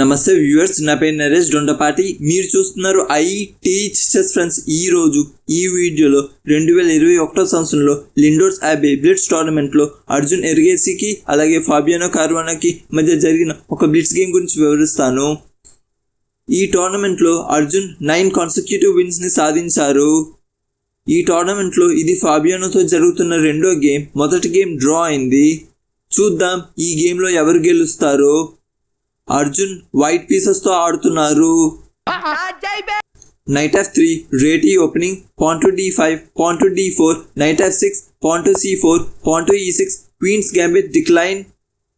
నమస్తే వ్యూవర్స్ నా పేరు నరేష్ డొండపాటి. మీరు చూస్తున్నారు ఐ టీచ్ చెస్ ఫ్రెండ్స్. ఈ రోజు ఈ వీడియోలో రెండు వేల ఇరవై ఒకటో సంవత్సరంలో లిండోర్స్ ఆబే బ్లిట్స్ టోర్నమెంట్లో అర్జున్ ఎర్గేసికి అలాగే ఫాబియానో కార్వానాకి మధ్య జరిగిన ఒక బ్లిట్స్ గేమ్ గురించి వివరిస్తాను. ఈ టోర్నమెంట్లో అర్జున్ నైన్ కాన్సిక్యూటివ్ విన్స్ని సాధించారు. ఈ టోర్నమెంట్లో ఇది ఫాబియానోతో జరుగుతున్న రెండో గేమ్. మొదటి గేమ్ డ్రా అయింది. చూద్దాం ఈ గేమ్లో ఎవరు గెలుస్తారో. అర్జున్ వైట్ పీసెస్తో ఆడుతున్నారు. Knight F three Reti opening pawn to D five pawn to D four knight F six pawn to C four pawn to E six queen's gambit decline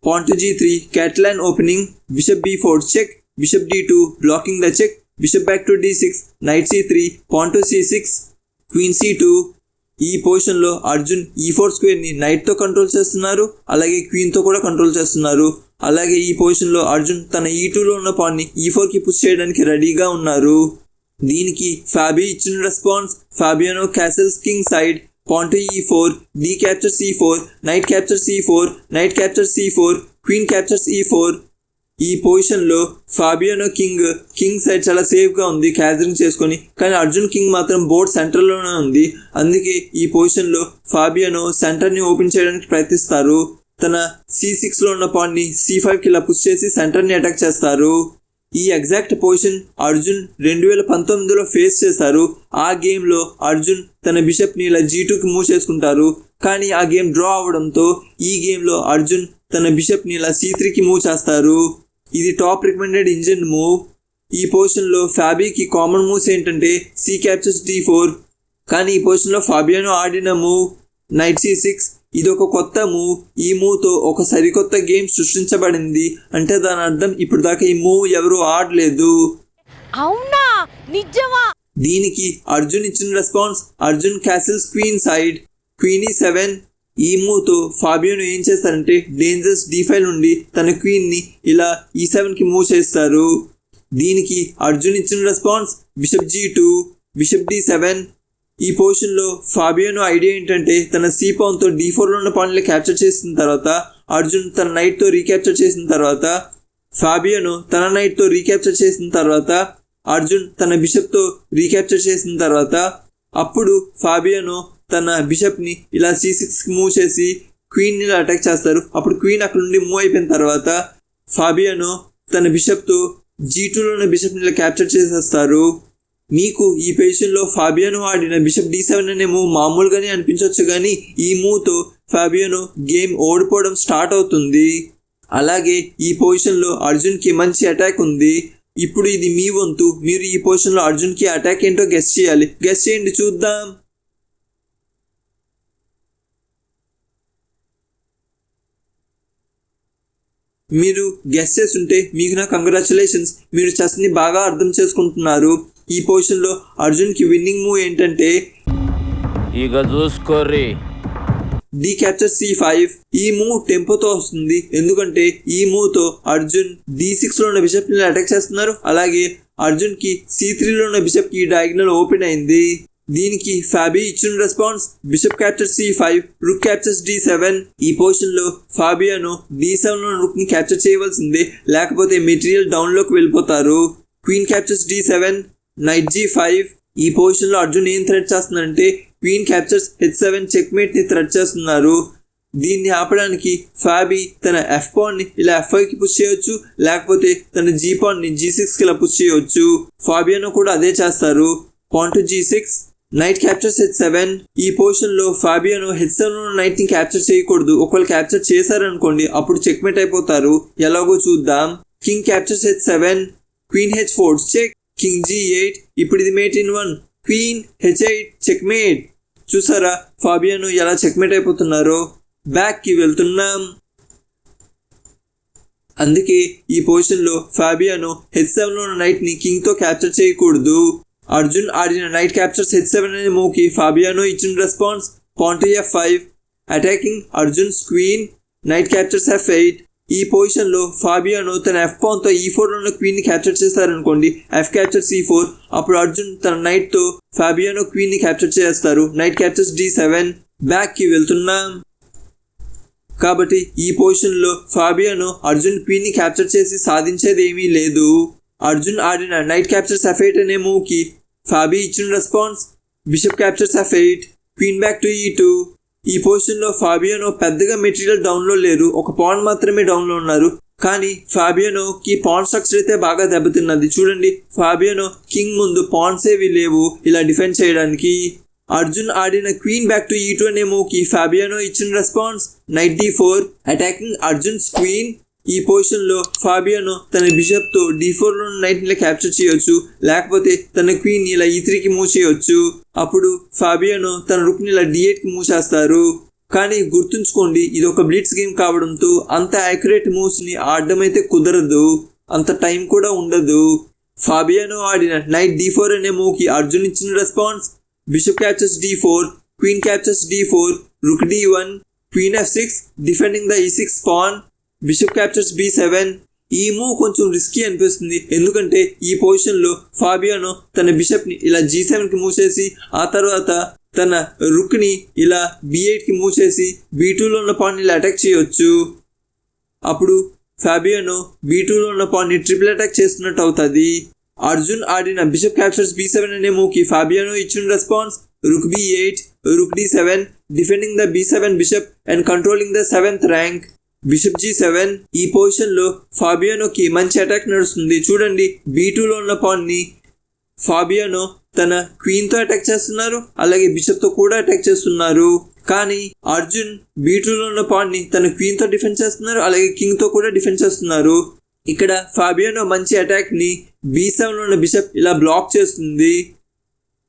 pawn to G three Catalan opening bishop B four check bishop D two blocking the check bishop back to D six knight C three pawn to C six queen C two ఈ పొజిషన్లో అర్జున్ ఈ four స్క్వేర్ని నైట్తో control చేస్తున్నారు అలాగే క్వీన్తో కూడా control చేస్తున్నారు. అలాగే ఈ పొజిషన్లో అర్జున్ తన ఈ టూలో ఉన్న పాన్ని ఈ ఫోర్కి పుష్ చేయడానికి రెడీగా ఉన్నారు. దీనికి ఫ్యాబీ ఇచ్చిన response Fabiano castles king side pawn to E four D capture C four knight capture C four knight capture C four queen captures E four. ఈ పొజిషన్లో ఫాబియానో కింగ్ కింగ్ సైడ్ చాలా సేఫ్గా ఉంది క్యాదరింగ్ చేసుకొని కానీ Arjun king మాత్రం board సెంటర్లోనే ఉంది. అందుకే ఈ పొజిషన్లో ఫాబియానో సెంటర్ని ఓపెన్ చేయడానికి ప్రయత్నిస్తారు. తన సి సిక్స్లో ఉన్న పాన్ని సి ఫైవ్కి ఇలా పుష్ చేసి సెంటర్ని అటాక్ చేస్తారు. ఈ ఎగ్జాక్ట్ పొజిషన్ అర్జున్ రెండు వేల పంతొమ్మిదిలో ఫేస్ చేశారు ఆ గేమ్లో అర్జున్ తన బిషప్ని ఇలా జీ టూకి మూవ్ చేసుకుంటారు. కానీ ఆ గేమ్ డ్రా అవడంతో ఈ గేమ్లో అర్జున్ తన బిషప్ని ఇలా సి త్రీకి మూవ్ చేస్తారు. ఇది టాప్ రికమెండెడ్ ఇంజిన్ మూవ్ ఈ పొజిషన్లో ఫ్యాబీకి కామన్ మూవ్స్ ఏంటంటే సి క్యాప్చర్స్ డి ఫోర్ కానీ ఈ పొజిషన్లో ఫాబియాను ఆడిన మూవ్ నైట్ సి సిక్స్ ఇది ఒక కొత్త మూవ్ ఈ మూవ్తో ఒక సరికొత్త గేమ్ సృష్టించబడింది. అంటే దాని అర్థం ఇప్పుడు దాకా ఈ మూవ్ ఎవరు ఆడలేదు. అవునా? నిజమా? దీనికి అర్జున్ ఇచ్చిన response Arjun castles queen side. Queen seven ఈ మూవ్తో ఫాబియోను ఏం చేస్తారంటే డేంజర్స్ డి ఫైవ్ నుండి తన క్వీన్ని ఇలా ఈ సెవెన్కి మూవ్ చేస్తారు. దీనికి అర్జున్ ఇచ్చిన response bishop G two bishop D seven ఈ పొజిషన్లో ఫాబియోను ఐడియా ఏంటంటే తన సీ పౌన్తో డీ ఫోర్లో ఉన్న పాయింట్లు క్యాప్చర్ చేసిన తర్వాత అర్జున్ తన నైట్తో రీక్యాప్చర్ చేసిన తర్వాత ఫాబియోను తన నైట్తో రీక్యాప్చర్ చేసిన తర్వాత అర్జున్ తన బిషప్తో రీక్యాప్చర్ చేసిన తర్వాత అప్పుడు ఫాబియోను తన బిషప్ని ఇలా సి సిక్స్కి మూవ్ చేసి క్వీన్ని ఇలా అటాక్ చేస్తారు. అప్పుడు క్వీన్ అక్కడ నుండి మూవ్ అయిపోయిన తర్వాత ఫాబియోను తన బిషప్తో జీ టూలో ఉన్న బిషప్ని ఇలా క్యాప్చర్ చేసేస్తారు. మీకు ఈ పొజిషన్లో ఫాబియానో ఆడిన బిషప్ డి సెవెన్ అనే మూవ్ మామూలుగానే అనిపించవచ్చు కానీ ఈ మూవ్తో ఫాబియానో గేమ్ ఓడిపోవడం స్టార్ట్ అవుతుంది. అలాగే ఈ పొజిషన్లో అర్జున్కి మంచి అటాక్ ఉంది. ఇప్పుడు ఇది మీ వంతు. మీరు ఈ పొజిషన్లో అర్జున్కి అటాక్ ఏంటో గెస్ చేయాలి. గెస్ చేయండి చూద్దాం. మీరు గెస్ చేస్తుంటే మీకు నా కంగ్రాచులేషన్స్. మీరు చెస్ని బాగా అర్థం చేసుకుంటున్నారు. ఈ పొజిషన్లో అర్జున్కి విన్నింగ్ మూవ్ ఏంటంటే ఇక చూసుకోర్రి. D capture C five. ఈ మూవ్ టెంపోతో వస్తుంది. ఎందుకంటే ఈ మూవ్తో అర్జున్ డి సిక్స్లో ఉన్న బిషప్ని అటాక్ చేస్తున్నారు. అలాగే అర్జున్కి సి త్రీలో ఉన్న బిషప్కి డయాగ్నల్ ఓపెన్ అయింది. దీనికి ఫ్యాబీ ఇచ్చిన response bishop capture C five rook captures D seven. ఈ పొజిషన్లో ఫాబియాను డి సెవెన్లో రుక్ని క్యాప్చర్ చేయవలసిందే. లేకపోతే మెటీరియల్ డౌన్లోకి వెళ్ళిపోతారు. Queen captures D seven knight G five ఈ పొజిషన్లో అర్జున్ ఏం థ్రెడ్ చేస్తుందంటే క్వీన్ క్యాప్చర్స్ హెచ్ సెవెన్ చెక్మేట్ని థ్రెడ్ చేస్తున్నారు. దీన్ని ఆపడానికి ఫాబీ తన ఎఫ్ పాన్ని ఇలా ఎఫ్కి పుష్ చేయొచ్చు లేకపోతే తన జీ పాన్ని జీ సిక్స్కి ఇలా పుష్ చేయొచ్చు. ఫాబియానో కూడా అదే చేస్తారు. Pawn to G six knight captures H seven ఈ పొజిషన్లో ఫాబియాను హెచ్ సెవెన్ నైట్ని క్యాప్చర్ చేయకూడదు. ఒకవేళ క్యాప్చర్ చేశారనుకోండి అప్పుడు చెక్మేట్ అయిపోతారు. ఎలాగో చూద్దాం. King captures H seven queen H four check king G eight ఇప్పుడు ఇది mate in one queen H eight checkmate చూసారా? ఫాబియాను ఎలా చెక్మేట్ అయిపోతున్నారో? బ్యాక్కి వెళ్తున్నాం. అందుకే ఈ పొజిషన్లో ఫాబియాను హెచ్ సెవెన్లో ఉన్న నైట్ని కింగ్తో క్యాప్చర్ చేయకూడదు. అర్జున్ ఆడిన నైట్ క్యాప్చర్స్ హెచ్ సెవెన్ అనే మూవ్కి ఫాబియాను ఇచ్చిన response pawn to F five attacking Arjun queen knight captures F eight ఈ పొజిషన్లో ఫాబియానో తన ఎఫ్ పాన్తో ఈ ఫోర్లో ఉన్న క్వీన్ని క్యాప్చర్ చేస్తారనుకోండి ఎఫ్ క్యాప్చర్ సి ఫోర్ అప్పుడు అర్జున్ తన నైట్తో ఫాబియానో క్వీన్ని క్యాప్చర్ చేస్తారు. నైట్ క్యాప్చర్స్ డి సెవెన్ బ్యాక్కి వెళ్తున్నాం. కాబట్టి ఈ పొజిషన్లో ఫాబియానో అర్జున్ క్వీన్ని క్యాప్చర్ చేసి సాధించేది ఏమీ లేదు. అర్జున్ ఆడిన నైట్ క్యాప్చర్స్ ఎఫైట్ అనే మూవ్కి ఫాబీ ఇచ్చిన response bishop captures F eight queen back to E two. ఈ పొజిషన్లో ఫాబియానో పెద్దగా మెటీరియల్ డౌన్లో లేరు. ఒక పాన్ మాత్రమే డౌన్లో ఉన్నారు. కానీ ఫాబియానో కి పాన్ స్ట్రక్చర్ అయితే బాగా దెబ్బతిన్నది. చూడండి ఫాబియానో కింగ్ ముందు పాన్స్ ఏవి లేవు. ఇలా డిఫెండ్ చేయడానికి అర్జున్ ఆడిన queen back to E two నేమోకి కి ఫాబియానో ఇచ్చిన response. Knight D four attacking Arjun's queen. ఈ పొజిషన్లో తన బిషప్తో డి ఫోర్లో నైట్ని క్యాప్చర్ చేయొచ్చు. లేకపోతే తన క్వీన్ ఇలా e ఈ త్రీకి మూవ్ చేయొచ్చు. అప్పుడు ఫాబియాను తన రుక్ని ఇలా డి ఎయిట్కి మూవ్ చేస్తారు. కానీ గుర్తుంచుకోండి ఇది ఒక బ్లిట్స్ గేమ్ కావడంతో అంత యాక్యురేట్ మూవ్స్ని ఆడడం అయితే కుదరదు. అంత టైం కూడా ఉండదు. ఫాబియానో ఆడిన నైట్ డి ఫోర్ అనే మూవ్కి అర్జున్ ఇచ్చిన response bishop captures D four queen captures D four rook D one queen F six defending the E six pawn bishop captures B seven. ఈ మూవ్ కొంచెం రిస్కీ అనిపిస్తుంది. ఎందుకంటే ఈ పొజిషన్లో ఫాబియానో తన బిషప్ని ఇలా జీ సెవెన్కి మూవ్ చేసి ఆ తర్వాత తన రుక్ని ఇలా బి ఎయిట్కి మూవ్ చేసి బీ టూలో ఉన్న పాన్ని ఇలా అటాక్ చేయొచ్చు. అప్పుడు ఫాబియానో బీ టూలో ఉన్న పాన్ని ట్రిపుల్ అటాక్ చేస్తున్నట్టు అవుతుంది. అర్జున్ ఆడిన బిషప్ క్యాప్చర్స్ బి సెవెన్ అనే మూవ్కి ఫాబియానో ఇచ్చిన response rook B eight rook D seven defending the B seven bishop and controlling the seventh rank bishop G seven ఈ పొజిషన్లో ఫాబియానోకి మంచి అటాక్ నడుస్తుంది. చూడండి బీ టూలో ఉన్న పాన్ని ఫాబియానో తన క్వీన్తో అటాక్ చేస్తున్నారు అలాగే బిషప్తో కూడా అటాక్ చేస్తున్నారు. కానీ అర్జున్ బీ టూలో ఉన్న పాన్ని తన క్వీన్తో డిఫెండ్ చేస్తున్నారు అలాగే కింగ్తో కూడా డిఫెండ్ చేస్తున్నారు. ఇక్కడ ఫాబియానో మంచి అటాక్ని బీ సెవెన్లో ఉన్న బిషప్ ఇలా బ్లాక్ చేస్తుంది.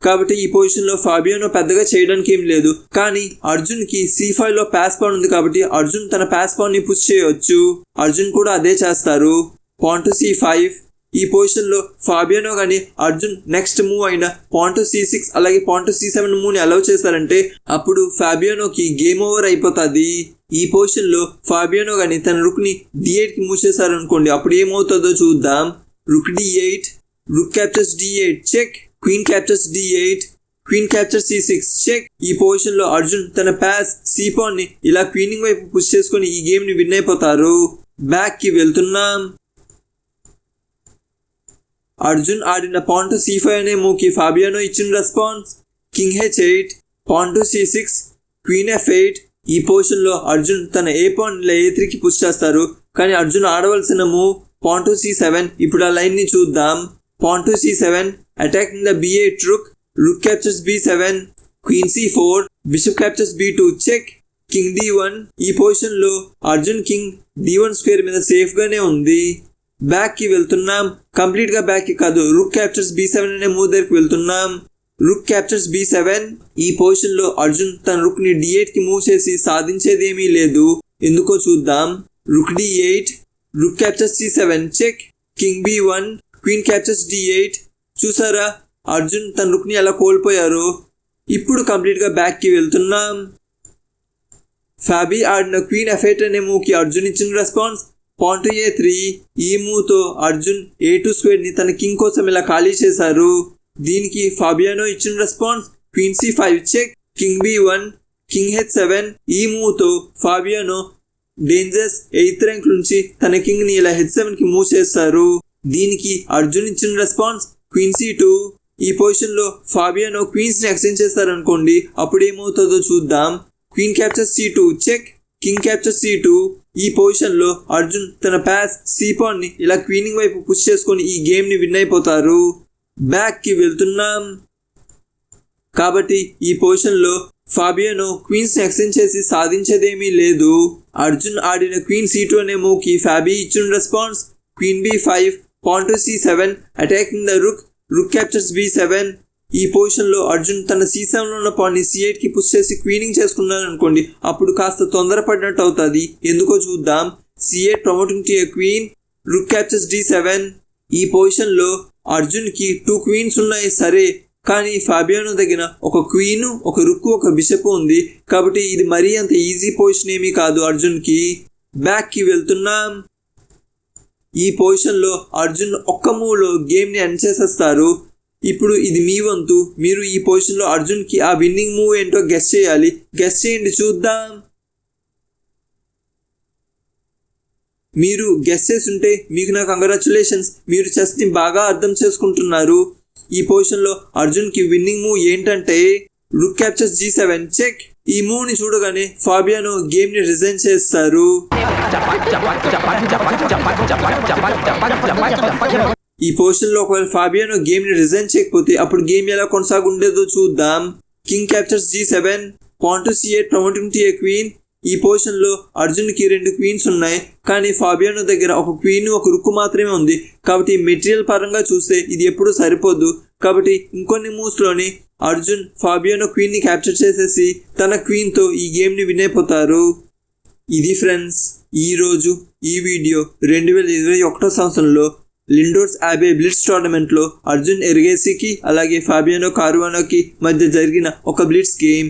కాబట్టి ఈ పొజిషన్లో ఫాబియానో పెద్దగా చేయడానికి ఏం లేదు. కానీ అర్జున్కి సి ఫైవ్లో ప్యాస్ పాన్ ఉంది కాబట్టి అర్జున్ తన ప్యాస్ పాన్ని పుష్ చేయవచ్చు అర్జున్ కూడా అదే చేస్తారు. పాన్ టు సి ఫైవ్ ఈ పొజిషన్లో ఫాబియానో కానీ అర్జున్ నెక్స్ట్ మూవ్ అయిన పాయింట్ టు సి సిక్స్ అలాగే పాయింట్ టు సి సెవెన్ మూవ్ని అలౌ చేస్తారంటే అప్పుడు ఫాబియానోకి గేమ్ ఓవర్ అయిపోతుంది. ఈ పొజిషన్లో ఫాబియానో కానీ తన రుక్ని డి ఎయిట్కి మూవ్ చేశారనుకోండి అప్పుడు ఏమవుతుందో చూద్దాం. Rook D eight rook captures D eight check queen captures D eight queen capture C six check ఈ పొజిషన్లో అర్జున్ తన ప్యాస్ సీపాన్ని ఇలా క్వీనింగ్ వైపు పుష్ చేసుకుని ఈ గేమ్ని విన్ అయిపోతారు. బ్యాక్కి వెళ్తున్నాం. అర్జున్ ఆడిన పాన్ టు సి ఫైవ్ అనే మూకి ఫాబియానో ఇచ్చిన response king H eight pawn to C six queen F eight ఈ పొజిషన్లో అర్జున్ తన ఏ పాన్ ఇలా ఏ త్రీకి పుష్ చేస్తారు. కానీ Arjun ఆడవలసిన move pawn to C seven ఇప్పుడు ఆ లైన్ని చూద్దాం. Pawn to c7 attacking the b8 rook rook captures b7 queen c4 bishop captures b2 check king d1 ఈ పొజిషన్లో అర్జున్ కింగ్ d1 స్క్వేర్ మీద సేఫ్ గానే ఉంది. బ్యాక్కి వెళ్తున్నాం. కంప్లీట్గా బ్యాక్కి కాదు. రుక్ క్యాప్చర్స్ బి సెవెన్ అనే మూవ్ దగ్గరికి వెళ్తున్నాం. రుక్ క్యాప్చర్స్ బి సెవెన్ ఈ పొజిషన్లో అర్జున్ తన రుక్ని డి ఎయిట్కి మూవ్ చేసి సాధించేది ఏమీ లేదు. ఎందుకో చూద్దాం. Rook D eight rook captures C seven check king B one queen captures D eight చూసారా? అర్జున్ తన రుక్ని ఎలా కోల్పోయారు? ఇప్పుడు కంప్లీట్గా బ్యాక్కి వెళ్తున్నాం. ఫ్యాబీ ఆడిన క్వీన్ ఎఫెక్ట్ అనే మూవ్కి అర్జున్ ఇచ్చిన రెస్పాన్స్ పాయింట్ ఏ త్రీ ఈ మూవ్తో అర్జున్ ఏ టూ స్క్వేర్ని తన కింగ్ కోసం ఇలా ఖాళీ చేశారు. దీనికి ఫాబియానో ఇచ్చిన response queen C five check king B one king H seven ఈ మూవ్తో ఫాబియానో డేంజర్స్ ఎయిత్ ర్యాంక్ నుంచి తన కింగ్ని ఇలా హెచ్ సెవెన్కి మూవ్ చేస్తారు. దీనికి అర్జున్ ఇచ్చిన రెస్పాన్స్ క్వీన్ సి టూ ఈ పొజిషన్లో ఫాబియానో క్వీన్స్ని ఎక్స్చేంజ్ చేస్తారనుకోండి అప్పుడు ఏమవుతుందో చూద్దాం. Queen capture C two check king capture C two ఈ పొజిషన్లో అర్జున్ తన ప్యాస్ సీ ని ఇలా క్వీనింగ్ వైపు పుష్ చేసుకొని ఈ గేమ్ని విన్ అయిపోతారు. బ్యాక్కి వెళ్తున్నాం. కాబట్టి ఈ పొజిషన్లో ఫాబియానో క్వీన్స్ని ఎక్స్చేంజ్ చేసి సాధించేదేమీ లేదు. అర్జున్ ఆడిన క్వీన్ సి టూ అనే మూవ్ ఫ్యాబీ ఇచ్చిన response queen B five pawn to C seven attacking the rook rook captures B seven. ఈ పొజిషన్లో అర్జున్ తన సి ఉన్న పాన్ని సి కి పుష్ చేసి క్వీనింగ్ చేసుకున్నాను అనుకోండి అప్పుడు కాస్త తొందరపడినట్టు అవుతుంది. ఎందుకో చూద్దాం. C eight promoting to a queen rook captures D seven. ఈ పొజిషన్లో అర్జున్కి టూ క్వీన్స్ ఉన్నాయి సరే. కానీ ఫాబియానో దగ్గర ఒక క్వీన్ ఒక రుక్కు ఒక బిషప్ ఉంది. కాబట్టి ఇది మరీ అంత ఈజీ పొజిషన్ ఏమీ కాదు అర్జున్కి. బ్యాక్కి వెళ్తున్నాం. ఈ పొజిషన్లో అర్జున్ ఒక్క మూవ్లో గేమ్ని ఎండ్ చేసేస్తారు. ఇప్పుడు ఇది మీ వంతు. మీరు ఈ పొజిషన్లో అర్జున్కి ఆ విన్నింగ్ మూవ్ ఏంటో గెస్ చేయాలి. గెస్ చేయండి చూద్దాం. మీరు గెస్ ఉంటే మీకు నా కంగ్రాచులేషన్స్ మీరు చెస్ని బాగా అర్థం చేసుకుంటున్నారు. ఈ పొజిషన్లో అర్జున్కి విన్నింగ్ మూవ్ ఏంటంటే rook captures G seven check ఈ మూవ్ని చూడగానే ఫాబియానో గేమ్ని రిజైన్ చేస్తారు. ఈ పొజిషన్లో ఒకవేళ ఫాబియానో గేమ్ని రిజైన్ చేయకపోతే అప్పుడు గేమ్ ఎలా కొనసాగుండేదో చూద్దాం. King captures G seven pawn C eight promoting to a queen ఈ పొజిషన్లో అర్జున్కి రెండు క్వీన్స్ ఉన్నాయి కానీ ఫాబియానో దగ్గర ఒక క్వీన్ ఒక రుక్కు మాత్రమే ఉంది. కాబట్టి మెటీరియల్ పరంగా చూస్తే ఇది ఎప్పుడూ సరిపోదు. కాబట్టి ఇంకొన్ని మూవ్స్లోని అర్జున్ ఫాబియానో క్వీన్ని క్యాప్చర్ చేసేసి తన క్వీన్తో ఈ గేమ్ని వినైపోతారు. ఇది ఫ్రెండ్స్ ఈరోజు ఈ వీడియో రెండు వేల ఇరవై ఒకటో సంవత్సరంలో లిండోర్స్ యాబే బ్లిట్స్ టోర్నమెంట్లో అర్జున్ ఎర్గేసికి అలాగే ఫాబియానో కారువానోకి మధ్య జరిగిన ఒక బ్లిట్స్ గేమ్.